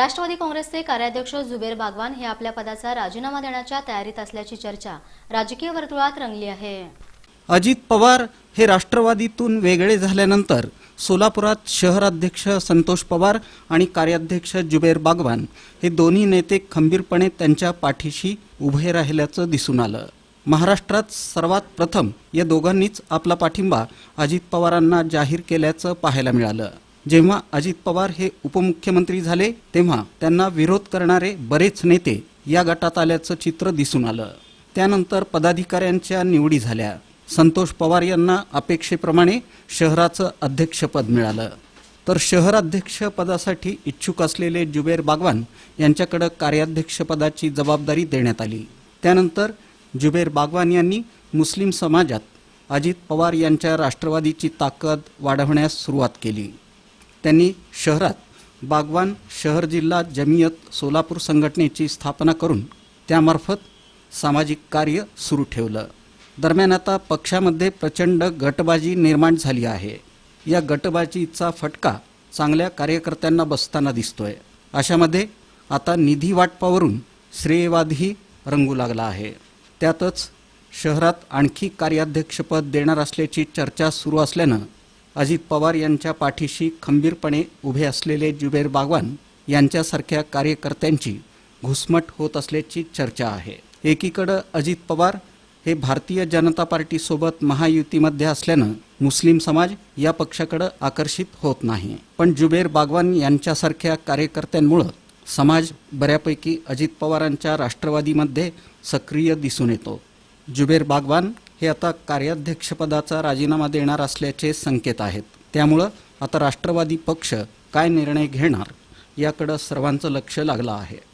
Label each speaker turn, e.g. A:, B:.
A: राष्ट्रवादी काँग्रेसचे कार्याध्यक्ष जुबेर बागवान हे आपल्या पदाचा राजीनामा देण्याच्या तयारीत असल्याची चर्चा राजकीय वर्तुळात रंगली आहे.
B: अजित पवार हे राष्ट्रवादीतून वेगळे झाल्यानंतर सोलापुरात शहराध्यक्ष संतोष पवार आणि कार्याध्यक्ष जुबेर बागवान हे दोन्ही नेते खंबीरपणे त्यांच्या पाठीशी उभे राहिल्याचं दिसून आलं. महाराष्ट्रात सर्वात प्रथम या दोघांनीच आपला पाठिंबा अजित पवारांना जाहीर केल्याचं पाहायला मिळालं. जेव्हा अजित पवार हे उपमुख्यमंत्री झाले तेव्हा त्यांना विरोध करणारे बरेच नेते या गटात आल्याचं चित्र दिसून आलं. त्यानंतर पदाधिकाऱ्यांच्या निवडी झाल्या. संतोष पवार यांना अपेक्षेप्रमाणे शहराचं अध्यक्षपद मिळालं. तर शहराध्यक्षपदासाठी इच्छुक असलेले जुबेर बागवान यांच्याकडं कार्याध्यक्षपदाची जबाबदारी देण्यात आली. त्यानंतर जुबेर बागवान यांनी मुस्लिम समाजात अजित पवार यांच्या राष्ट्रवादीची ताकद वाढवण्यास सुरुवात केली. त्यांनी शहरात बागवान शहर जिल्हा जमियत सोलापूर संघटनेची स्थापना करून त्यामार्फत सामाजिक कार्य सुरू ठेवलं. दरम्यान आता पक्षामध्ये प्रचंड गटबाजी निर्माण झाली आहे. या गटबाजीचा फटका चांगल्या कार्यकर्त्यांना बसताना दिसतोय. अशामध्ये आता निधी वाटपावरून श्रेयवादही रंगू लागला आहे. त्यातच शहरात आणखी कार्याध्यक्षपद देणार असल्याची चर्चा सुरू असल्यानं अजित पवार यांच्या पाठीशी खंबीरपणे उभे असलेले जुबेर बागवान यांच्यासारख्या कार्यकर्त्यांची घुसमट होत असल्याची चर्चा आहे. एकीकडं अजित पवार हे भारतीय जनता पार्टीसोबत महायुतीमध्ये असल्यानं मुस्लिम समाज या पक्षाकडं आकर्षित होत नाही. पण जुबेर बागवान यांच्यासारख्या कार्यकर्त्यांमुळं समाज बऱ्यापैकी अजित पवारांच्या राष्ट्रवादीमध्ये सक्रिय दिसून येतो. जुबेर बागवान हे आता कार्याध्यक्षपदाचा राजीनामा देणार असल्याचे संकेत आहेत. त्यामुळं आता राष्ट्रवादी पक्ष काय निर्णय घेणार याकडं सर्वांचं लक्ष लागलं आहे.